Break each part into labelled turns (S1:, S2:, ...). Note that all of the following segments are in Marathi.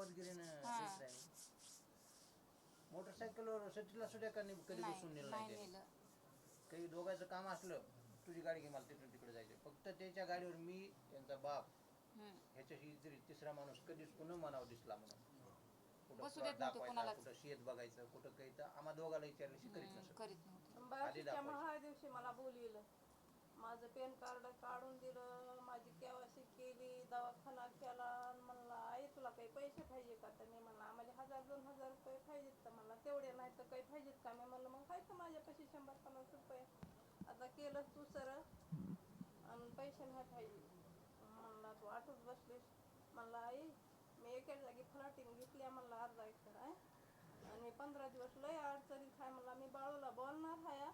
S1: सावधगिरीनं
S2: हा.
S1: मोटरसायकलवर सटीला सुद्धा कधी बसून
S2: नाही
S1: नेलं
S2: नाही
S1: ते.
S2: नेलं
S1: काही दोघांचं काम असलं तुझी गाडी घे मला तिथून तिकडे जायचं फक्त त्याच्या गाडीवर मी त्यांचा बाप
S2: हम्म.
S1: ह्याच्याशी तरी तिसरा माणूस कधीच पुन्हा मनावर दिसला म्हणून कुठं
S2: बसू देत नव्हते
S1: दाखवायचा,
S2: कोणालाच.
S1: कुठं शेत बघायचं कुठं काही तर आम्हा दोघाला विचारल्याशी करीत
S2: हम्म,
S1: नसत
S2: करीत नव्हते
S3: बाशीच्या
S1: दाखवायचं.
S3: महा दिवशी मला बोलविलं माझं पॅन कार्ड काढून दिलं पैसे पाहिजे का तर मी म्हणलं आम्हाला हजार दोन हजार रुपये पाहिजेत तर मला तेवढे नाही तर काही पाहिजेत का? मी म्हणलं मग आहे माझ्यापाशी शंभर पन्नास रुपये. आता केलं तू सर आणि पैसे नाही पाहिजे म्हणला तू आठवत बसलीस. म्हणला आई मी एका जागी फ्लॅटिंग घेतली म्हणला अर्धा एकर आहे. आणि पंधरा दिवस लय अडचणीत आहे म्हणला मी बाळूला बोलणार आहे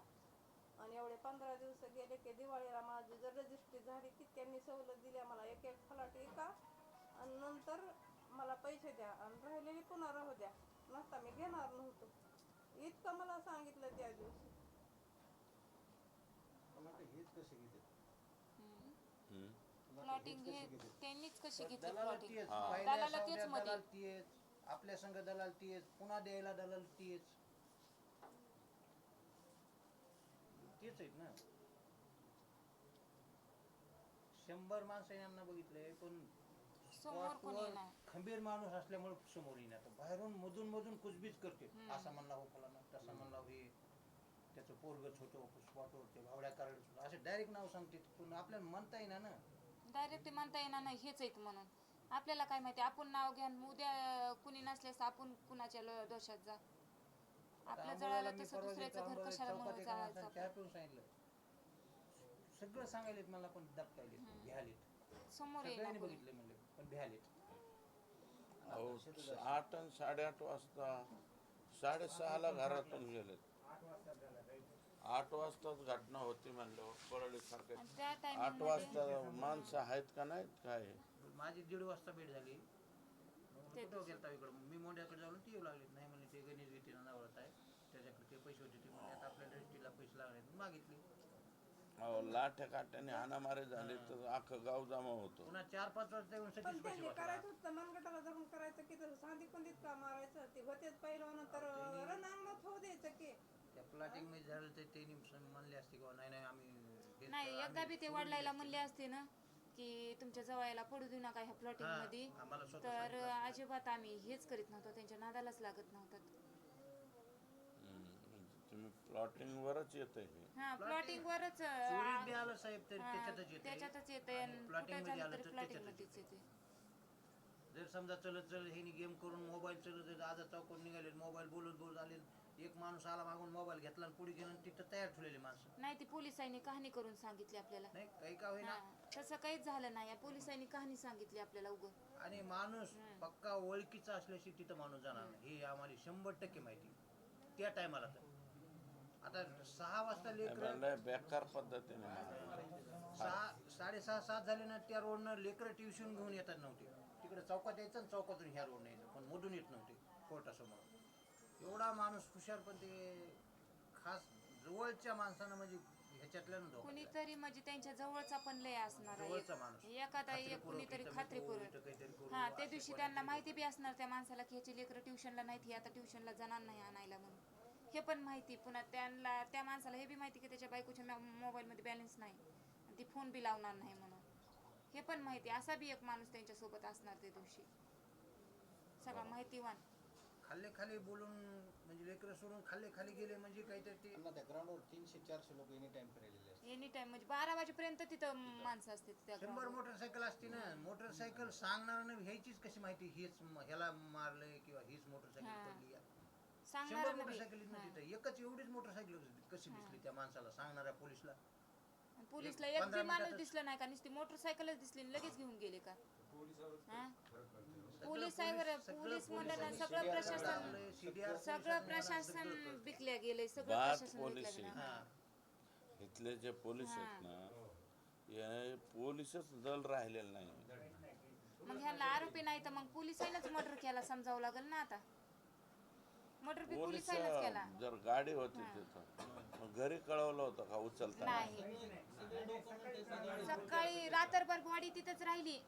S3: आणि एवढे पंधरा दिवस गेले की दिवाळीला माझी जर रजिस्ट्री झाली की त्यांनी सवलत दिल्या मला एक एक फलाट एका. आणि नंतर मला पैसे द्या आणि राहिलेली पुन्हा राहू द्या. नसता मी घेणार नव्हतो. इतकं मला सांगितलं त्या दिवशी.
S4: हेच कसे घेते
S2: हम्म. प्लॉटिंग हे त्यांनीच कशी घेतली
S1: दलाल
S2: प्लॉटिंग
S1: तीच
S2: हा.
S1: पहिल्या
S2: दलाला तेच
S1: सौद्यात
S2: मध्ये.
S1: दलाल तीच आपल्या संघ दलाल तीच पुन्हा द्यायला दलाल तीच. तेच आहेत ना. शंभर माणसं यांना बघितलंय पण
S2: समोर कोणी नाही.
S1: खंबीर माणूस असल्यामुळे समोर येणार बाहेरून मधून मधून कुचबीज करते असा म्हणला हो फलाना तसा म्हणला हो हे. त्याचं पोरगच होतं स्पॉटवर ते भावड्या कारण असे डायरेक्ट नाव सांगते. पण आपल्याला म्हणता येईना ना.
S2: डायरेक्ट ते म्हणता येणार नाही हेच आहेत म्हणून. आपल्याला काय माहिती आपण नाव घ्या आणि उद्या कुणी नसल्यास आपण कुणाच्या ल- दोषात जा. आपल्या
S1: आंबोळ्याला
S2: जळाला
S1: मी
S2: तसं
S1: परवा
S2: दुसऱ्याचं
S1: गेलतो,
S2: घर
S1: आंबोळ्यात
S2: कशाला
S1: चौकात
S2: म्हणून
S1: एका माणसाने
S2: जायचं
S1: चहा पिऊन सांगितलं. सगळं सांगायलेत मला पण दबकायलेत भ्यालेत.
S2: समोर
S1: सगळ्यांनी
S2: येणार.
S1: बघितलं म्हणले पण भ्यालेत.
S5: अहो आठ आणि साडेआठ वाजता साडेसहाला घरातून गेलेत. आठ वाजताच घटना होती म्हणल्यावर परळी सारखे
S2: आणि त्या
S5: आठ वाजता माणसं आहेत का नाहीत काय?
S1: माझी दीड वाजता भेट झाली. कुठं गेलता इकडं? मी मोंड्याकडे जाऊन ती येऊ लागली नाही म्हणले ते गणेश गीतीनं नावळत आहे. त्याच्याकडे ते पैसे होते ते म्हणले आता आपल्या दृष्टीला पैसे लागले मागितले.
S5: अहो लाठ्या काट्याने हाणामारी झाली तर अख्खं गाव जमा होतो.
S1: पुन्हा चार पाच वाजता येऊन
S3: पण करायचं होतं मनगटाला धरून करायचं की तर सांदी कोंदीत का मारायचं ते होतेच पहिलं तर रणांगणात होऊ द्यायचं की.
S1: त्या प्लॉटिंगमध्ये झालं तर ते म्हणले असते किंवा नाही नाही आम्ही
S2: नाही एकदा बी ते
S1: सोडून
S2: वडिलायला म्हणले असते ना की तुमच्या जवळला पडू देऊ नका ह्या प्लॉटिंग
S1: हा,
S2: मध्ये.
S1: आम्हाला स्वतः
S2: तर
S1: सांगितलं.
S2: अजिबात आम्ही हेच करीत नव्हतो त्यांच्या नादालाच लागत नव्हतं.
S5: प्लॉटिंग वरच येत हे
S2: हा प्लॉटिंग? वरच
S1: चोरीत बी आलं साहेब तरी त्याच्यातच येते
S2: त्याच्यातच येते आणि
S1: plotting
S2: कुठं
S1: मध्ये
S2: झालं
S1: आलं
S2: तरी
S1: तर
S2: प्लॉटिंग
S1: त्याच्यातच
S2: मध्येच येते
S1: जर समजा चलत चलत हे गेम करून मोबाईल चलत चलत आज चौकून निघाले मोबाईल बोलत बोलत आले एक माणूस आला मागून मोबाईल घेतला आणि पुढे गेला आणि तिथं तयार ठेवलेली माणसं.
S2: नाही ती पोलिसांनी कहाणी करून सांगितली आपल्याला.
S1: नाही काही का होईना.
S2: हा, तसं काहीच झालं नाही. या पोलिसांनी कहाणी सांगितली आपल्याला उगं.
S1: आणि माणूस पक्का ओळखीचा असल्याशी तिथं माणूस जाणार नाही. हे आम्हाला शंभर टक्के माहिती. त्या टायमाला तर. आता सहा वाजता लेकर
S5: लय बेकार पद्धतीने मारलं.
S1: सहा साडेसहा सात झाले ना त्या रोडनं लेकरं ट्युशन घेऊन येतात नव्हते तिकडे चौकात यायचं आणि चौकातून ह्या रोडनं यायचं पण मधून येत नव्हते कोर्टासमोर एवढा माणूस हुशार पण ते खास जवळच्या माणसानं म्हणजे ह्याच्यातल्या ना धोका दिला.
S2: कुणीतरी म्हणजे त्यांच्या जवळचा पण लय असणार आहे.
S1: जवळचा माणूस.
S2: एखादा एक
S1: खात्रीपूर्वक
S2: कुणीतरी
S1: इथं
S2: खात्री
S1: नको, इथं काहीतरी
S2: करून
S1: करू,
S2: हा त्या
S1: असे
S2: दिवशी त्यांना माहिती बी असणार त्या माणसाला की ह्याची लेकरं ट्युशनला नाहीत ही आता ट्युशनला जाणार नाही आणायला म्हणून हे पण माहिती पुन्हा त्यांना त्या माणसाला हे बी माहिती की त्याच्या बायकोच्या मोबाईलमध्ये बॅलन्स नाही. आणि ती फोन बी लावणार नाही म्हणून. हे पण माहिती असा बी एक माणूस त्यांच्यासोबत असणार त्या दिवशी. सगळा माहितीवान
S1: खाल्ले खाली बोलून म्हणजे लेकरं सोडून खाल्ले खाली गेले म्हणजे काहीतरी ते
S4: त्यांना त्या ग्राउंडवर तीनशे चारशे लोक एनी टाइम फिरायलेले असतात
S2: एनी टाइम म्हणजे बारा वाजेपर्यंत तिथं माणसं असते त्या
S1: शंभर. मोटरसायकल असते ना. मोटरसायकल सांगणार ना ह्याचीच कशी माहिती? हेच म- ह्याला मारलंय किंवा हीच मोटरसायकल. पडली.
S2: सांगणार
S1: शंभर
S2: ना बी.
S1: मोटरसायकल तिथं. एकच एवढीच मोटरसायकल कशी दिसली त्या माणसाला? सांगणाऱ्या पोलिसला.
S2: पोलिसला
S1: एक
S2: बी माणूस दिसला नाही का? नुसती मोटरसायकलच दिसली आणि लगेच घेऊन गेले का? हा? पोलिसावर पोलीस म्हणलं ना सगळं प्रशासन सगळं प्रशासन विकल्या गेलंय. सगळं
S5: बात
S2: प्रशासन
S5: पोलीस
S2: विकल्या गेलं.
S5: आहे. इथले जे पोलीस आहेत ना हे पोलीसच दल राहिलेलं नाही.
S2: मग ह्यांना आरोपी नाही तर मग पोलिसांनाच मर्डर केला समजावं लागेल ना आता.
S5: पोलीस
S2: केला.
S5: जर गाडी होती तिथं मग घरी कळवलं होतं का उचलता
S2: नाही. सकाळी रात्रभर बॉडी तिथंच राहिली.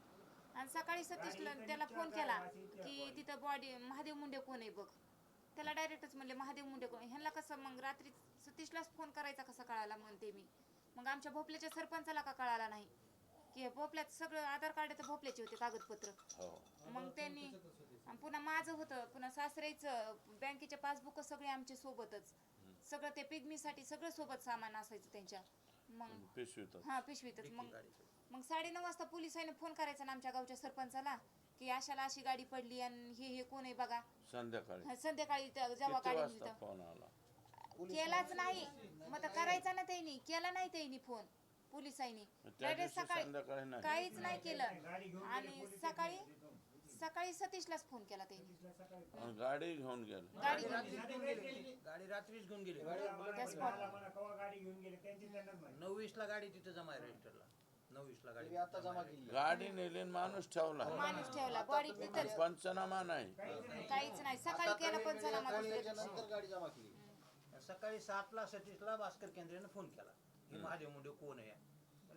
S2: आणि सकाळी सतीशला त्याला फोन केला की तिथं बॉडी महादेव मुंडे कोण आहे बघ? त्याला डायरेक्टच म्हणले महादेव मुंडे कोण ह्यांना कसं मग रात्री सतीशलाच फोन करायचा कसा कळाला म्हणते मी. मग आमच्या भोपल्याच्या सरपंचाला का कळाला नाही? की हे भोपल्यात सगळं आधार कार्ड तर भोपल्याचे होते कागदपत्र.
S5: हो.
S2: मग त्यांनी आणि पुन्हा माझं होतं पुन्हा सासऱ्याचं बँकेचे पासबुक सगळे आमचे सोबतच. सगळं ते पिगमीसाठी सगळं सोबत सामान असायचं त्यांच्या. मग
S5: पिशवीतच
S2: हा पिशवीतच मग मग साडेनऊ वाजता पोलिसांनी फोन करायचा ना आमच्या गावच्या सरपंचाला की अशाला अशी गाडी पडली आणि हे हे कोण आहे बघा.
S5: संध्याकाळी.
S2: हा, संध्याकाळी त्या- जेव्हा
S5: किती
S2: गाडी
S5: वाजता
S2: नेली
S5: फोन आला?
S2: तर केलाच नाही. मग तर करायचा ना त्यांनी केला नाही त्यांनी फोन. पोलिसांनी.
S5: त्या दिवशी
S2: सकाळी
S5: नाही.
S2: काहीच नाही केलं. आणि सकाळी सकाळी सतीशलाच फोन केला त्यांनी.
S5: आणि गाडी घेऊन गेला.
S2: गाडी
S1: रात्रीच घेऊन गेले. गाडी रात्रीच घेऊन गेली. नऊ वीसला गाडी तिथे जमा आहे रजिस्टरला नऊ गाडी
S4: आता जमा केली.
S5: गाडी नेली आणि माणूस ठेवला.
S2: माणूस ठेवला. बॉडी
S5: आणि पंचनामा नाही.
S2: काहीच नाही. सकाळी केलं पंचनामा दुसऱ्या
S4: त्याच्या
S2: दिवशी.
S4: नंतर गाडी जमा केली.
S1: सकाळी सातला सतीशला भास्कर केंद्राने फोन केला. हे महादेव मुंडे कोण आहे?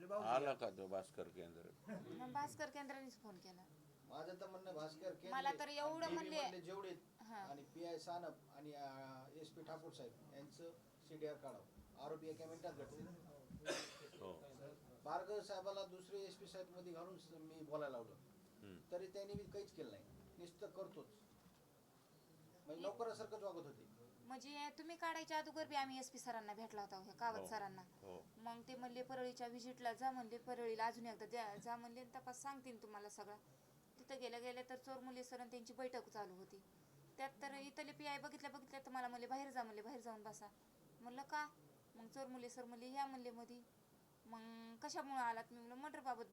S1: भाऊ
S5: आला का तो भास्कर केंद्र?
S2: मग भास्कर केंद्रानेच फोन केला.
S4: माझं तर म्हणणं भास्कर केंद्रे,
S2: मला तर एवढं म्हणले-
S4: जेवढे
S2: हा.
S4: आणि पी आय सानप आणि एस पी ठाकूर साहेब यांचं सीडीआर काढावं. आरोपी एका मिनिटात भेटतील
S5: हो.
S4: भार्गव साहेबाला दुसरे एस पी साहेबमध्ये घालून स- मी बोलायला लावलं. तरी त्यांनी मी काहीच केलं नाही. नुसतं करतोच. म्हणजे नोकरासारखंच वागत होते.
S2: म्हणजे तुम्ही काढायच्या अगोदर बी आम्ही एस पी सरांना भेटला होता ह्या कावत
S5: हो.
S2: सरांना.
S5: हो.
S2: मग ते म्हणले परळीच्या व्हिजिटला जा म्हणले परळीला अजून एकदा द्या जा म्हणले तपास सांगतील तुम्हाला सगळं. तिथं गेल्या गेल्या तर चोरमुली सर आणि त्यांची बैठक चालू होती. त्यात तर इथले पी आय बघितल्या बघितल्या तर मला म्हणले बाहेर जा म्हणले बाहेर जाऊन बसा. म्हणलं का? मग चोरमुली सर म्हणले या म्हणले मधी. मग कशामुळे आलात? मी म्हणलं बाबत